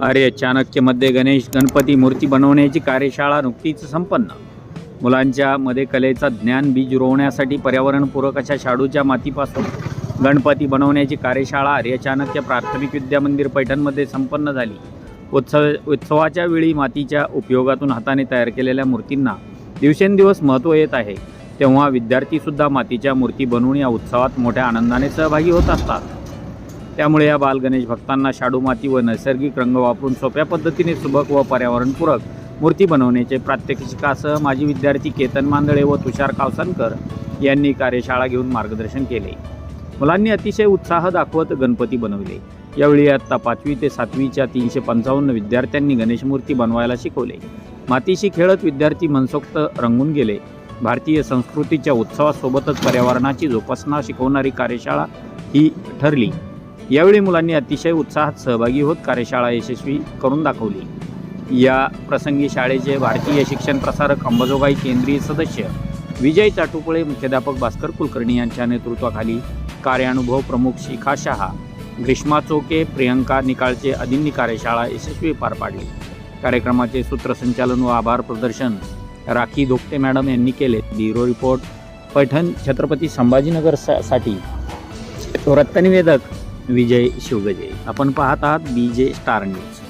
अरे चाणक्यमध्ये गणेश गणपती मूर्ती बनवण्याची कार्यशाळा नुकतीच संपन्न. मुलांच्या मध्ये कलेचा ज्ञान बीज रोवण्यासाठी पर्यावरणपूरक अशा शाडूच्या मातीपासून गणपती बनवण्याची कार्यशाळा आर्य चाणक्य प्राथमिक विद्यामंदिर पैठणमध्ये संपन्न झाली. उत्सव उत्सवाच्या वेळी मातीच्या उपयोगातून हाताने तयार केलेल्या मूर्तींना दिवसेंदिवस महत्त्व येत आहे. तेव्हा विद्यार्थीसुद्धा मातीच्या मूर्ती बनवून या उत्सवात मोठ्या आनंदाने सहभागी होत असतात. त्यामुळे या बालगणेश भक्तांना शाडू माती व नैसर्गिक रंग वापरून सोप्या पद्धतीने सुबक व पर्यावरणपूरक मूर्ती बनवण्याचे प्रात्यक्षिकासह माजी विद्यार्थी केतन मांदळे व तुषार कावसनकर यांनी कार्यशाळा घेऊन मार्गदर्शन केले. मुलांनी अतिशय उत्साह दाखवत गणपती बनवले. यावेळी आत्ता पाचवी ते सातवीच्या तीनशे पंचावन्न विद्यार्थ्यांनी गणेश मूर्ती बनवायला शिकवले. मातीशी खेळत विद्यार्थी मनसोक्त रंगून गेले. भारतीय संस्कृतीच्या उत्सवासोबतच पर्यावरणाची जोपासना शिकवणारी कार्यशाळा ही ठरली. यावेळी मुलांनी अतिशय उत्साहात सहभागी होत कार्यशाळा यशस्वी करून दाखवली. या प्रसंगी शाळेचे भारतीय शिक्षण प्रसारक अंबाजोगाई केंद्रीय सदस्य विजय चाटुपळे मुख्याध्यापक भास्कर कुलकर्णी यांच्या नेतृत्वाखाली कार्यानुभव प्रमुख शिखा शहा ग्रीष्मा चोके प्रियंका निकाळचे अधिनी कार्यशाळा यशस्वी पार पाडली. कार्यक्रमाचे सूत्रसंचालन व आभार प्रदर्शन राखी धोकटे मॅडम यांनी केले. ब्युरो रिपोर्ट पैठण छत्रपती संभाजीनगर सा- साठी. वृत्तनिवेदक विजय शिवगजे. आपण पाहत आहात बी जे स्टार न्यूज.